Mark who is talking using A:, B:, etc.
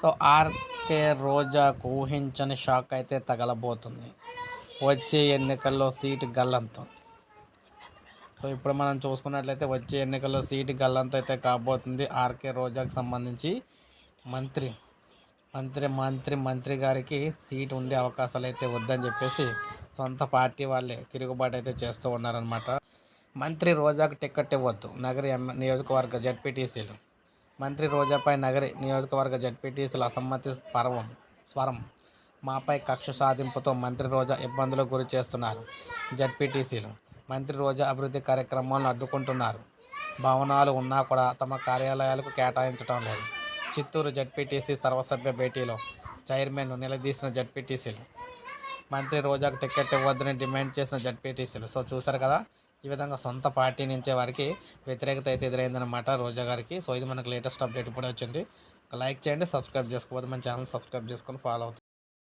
A: So RK రోజాకు ఊహించని shock అయితే తగలబోతుంది. వచ్చే ఎన్నికల్లో సీటు గల్లంతం. సో ఇప్పుడు మనం చూసుకున్నట్లయితే వచ్చే ఎన్నికల్లో సీటు గల్లంత అయితే కాబోతుంది ఆర్కే రోజాకు సంబంధించి మంత్రి. మంత్రి మంత్రి మంత్రి గారికి సీటు ఉండే అవకాశాలు అయితే వద్దని చెప్పేసి సొంత పార్టీ వాళ్ళే తిరుగుబాటు అయితే చేస్తూ ఉన్నారనమాట మంత్రి రోజాకు టికెట్ ఇవ్వద్దు. నగరి ఎమ్ నియోజకవర్గ జడ్పీటీసీలు. మంత్రి రోజాపై నగరి నియోజకవర్గ జడ్పీటీసీల అసమ్మతి పర్వం స్వరం. మాపై కక్ష సాధింపుతో మంత్రి రోజా ఇబ్బందులకు గురి చేస్తున్నారు జడ్పీటీసీలు. మంత్రి రోజా అభివృద్ధి కార్యక్రమాలను అడ్డుకుంటున్నారు. భవనాలు ఉన్నా కూడా తమ కార్యాలయాలకు కేటాయించడం లేదు. చిత్తూరు జడ్పీటీసీ సర్వసభ్య భేటీలో చైర్మన్ను నిలదీసిన జడ్పీటీసీలు. మంత్రి రోజాకు టికెట్ ఇవ్వద్దని డిమాండ్ చేసిన జడ్పీటీసీలు. సో చూసారు కదా? ఈ విధంగా సొంత పార్టీ నుంచే వారికి వ్యతిరేకత అయితే ఎదురైందనమాట రోజా గారికి. సో ఇది మనకు లేటెస్ట్ అప్డేట్ ఇప్పుడే వచ్చింది. లైక్ చేయండి సబ్స్క్రైబ్ చేసుకోవద్దు మన ఛానల్ సబ్స్క్రైబ్ చేసుకొని ఫాలో అవుతుంది